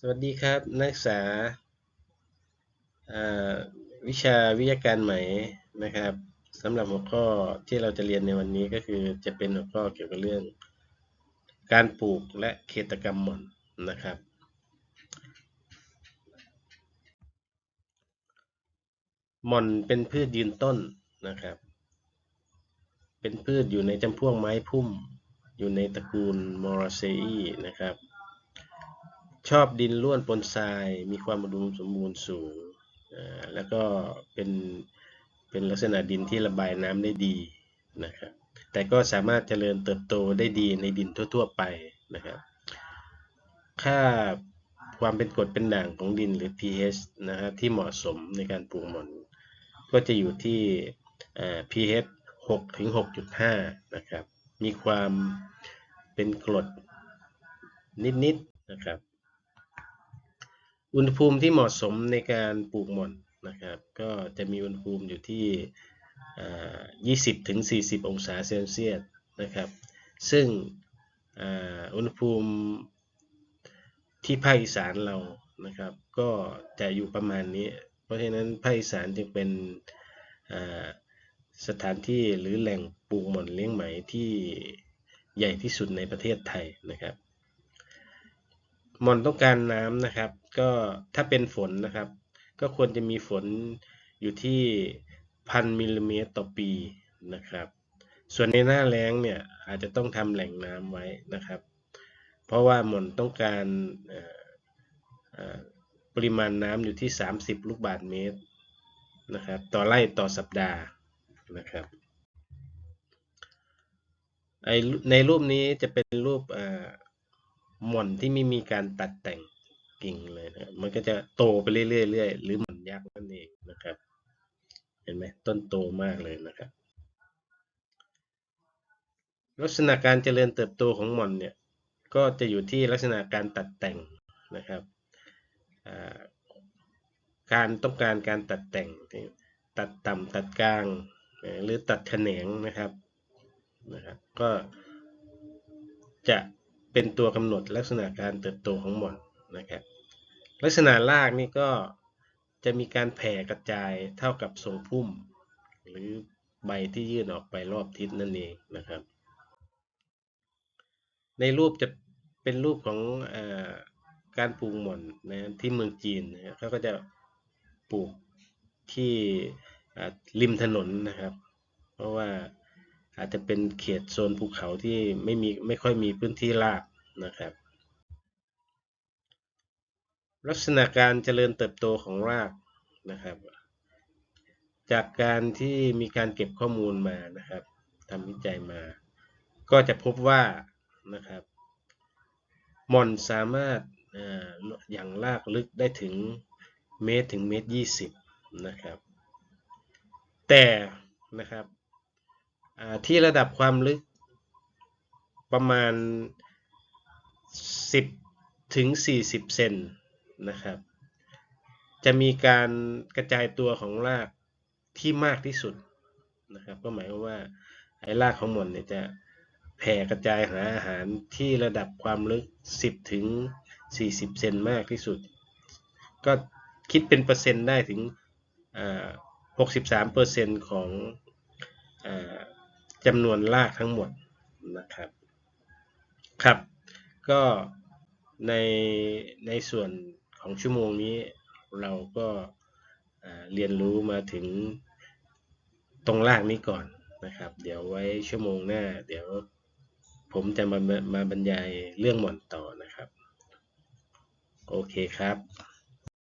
สวัสดีครับ นักศึกษาวิชาวิทยาการใหมนะครับสำหรับหัวข้อที่เราจะเรียนในวันนี้ก็คือจะเป็นหัวข้อเกี่ยวกับเรื่อง การปลูกและเขตกรรมหม่อนนะครับ หม่อนเป็นพืชยืนต้นนะครับ เป็นพืชอยู่ในจำพวกไม้พุ่ม อยู่ในตระกูลมอราเซีนะครับ ชอบดินร่วนปนทราย มีความอุดมสมบูรณ์สูง แล้วก็เป็นเป็นลักษณะดินที่ระบายน้ำได้ดีนะครับ แต่ก็สามารถเจริญเติบโตได้ดีในดินทั่ว ๆ ไปนะครับ ค่าความเป็นกรดเป็นด่างของดินหรือ pH นะครับที่เหมาะสมในการปลูกหม่อน ก็จะอยู่ที่ pH 6ถึง6.5 นะครับ มีความเป็นกรดนิดๆนะครับ อุณหภูมิที่เหมาะสมในการปลูกหม่อนนะครับ ก็จะมีอุณหภูมิอยู่ที่อ่า20ถึง40 องศาเซลเซียสนะครับ ซึ่งอ,อุณหภูมิที่ภาคอีสานเรานะครับ ก็จะอยู่ประมาณนี้ เพราะฉะนั้นภาคอีสานจึงเป็นสถานที่หรือแหล่งปลูกหม่อนเลี้ยงไหมที่ใหญ่ที่สุดในประเทศไทยนะครับ ม่อนต้องการน้ำนะครับ ก็ถ้าเป็นฝนนะครับ ก็ควรจะมีฝนอยู่ที่พันมิลลิเมตรต่อปีนะครับ ส่วนในหน้าแล้งเนี่ยอาจจะต้องทำแหล่งน้ำไว้นะครับ เพราะว่าหม่อนต้องการปริมาณน้ำอยู่ที่ 30 ลูกบาศก์เมตรนะครับ ต่อไร่ต่อสัปดาห์นะครับในรูปนี้จะเป็นรูป หม่อนที่ไม่มีการตัดแต่งกิ่งเลยนะครับมันก็จะโตไปเรื่อยๆหรือหม่อนยักษ์นั่นเองนะครับ เห็นไหมต้นโตมากเลยนะครับ ลักษณะการเจริญเติบโตของหม่อนเนี่ยก็จะอยู่ที่ลักษณะการตัดแต่งนะครับการต้องการการตัดแต่งตัดต่ำตัดกลางหรือตัดแขนงนะครับนะครับ ก็จะ เป็นตัวกำหนดลักษณะการเติบโตของหม่อนนะครับ ลักษณะรากนี่ก็จะมีการแผ่กระจายเท่ากับทรงพุ่ม หรือใบที่ยื่นออกไปรอบทิศนั่นเองนะครับ ในรูปจะเป็นรูปของอการปลูกหม่อนนะที่เมืองจีนนะเขาก็จะปลูกที่ริมถนนนะครับ เพราะว่า อาจจะเป็นเขตโซนภูเขาที่ไม่มีไม่ค่อยมีพื้นที่ราบนะครับ ลักษณะการเจริญเติบโตของรากนะครับ จากการที่มีการเก็บข้อมูลมานะครับทำวิจัยมา ก็จะพบว่านะครับม่อนสามารถออย่างรากลึกได้ถึงเมตรถึงเมตรยี่สิบนะครับ แต่นะครับ ที่ระดับความลึกประมาณ 10 ถึง 40 เซนนะครับ จะมีการกระจายตัวของรากที่มากที่สุดนะครับก็หมายความว่าไอ้รากของหมอนเนี่ยจะแผ่กระจายหาอาหารที่ระดับความลึก 10 ถึง 40 เซนมากที่สุด ก็คิดเป็นเปอร์เซ็นต์ได้ถึง 63เปอร์เซ็นต์ของ จำนวนรากทั้งหมดนะครับครับ ก็ในในส่วนของชั่วโมงนี้เราก็อ่าเรียนรู้มาถึงตรงรากนี้ก่อนนะครับ เดี๋ยวไว้ชั่วโมงหน้า เดี๋ยวผมจะมามาบรรยายเรื่องหม่อนต่อนะครับ โอเคครับ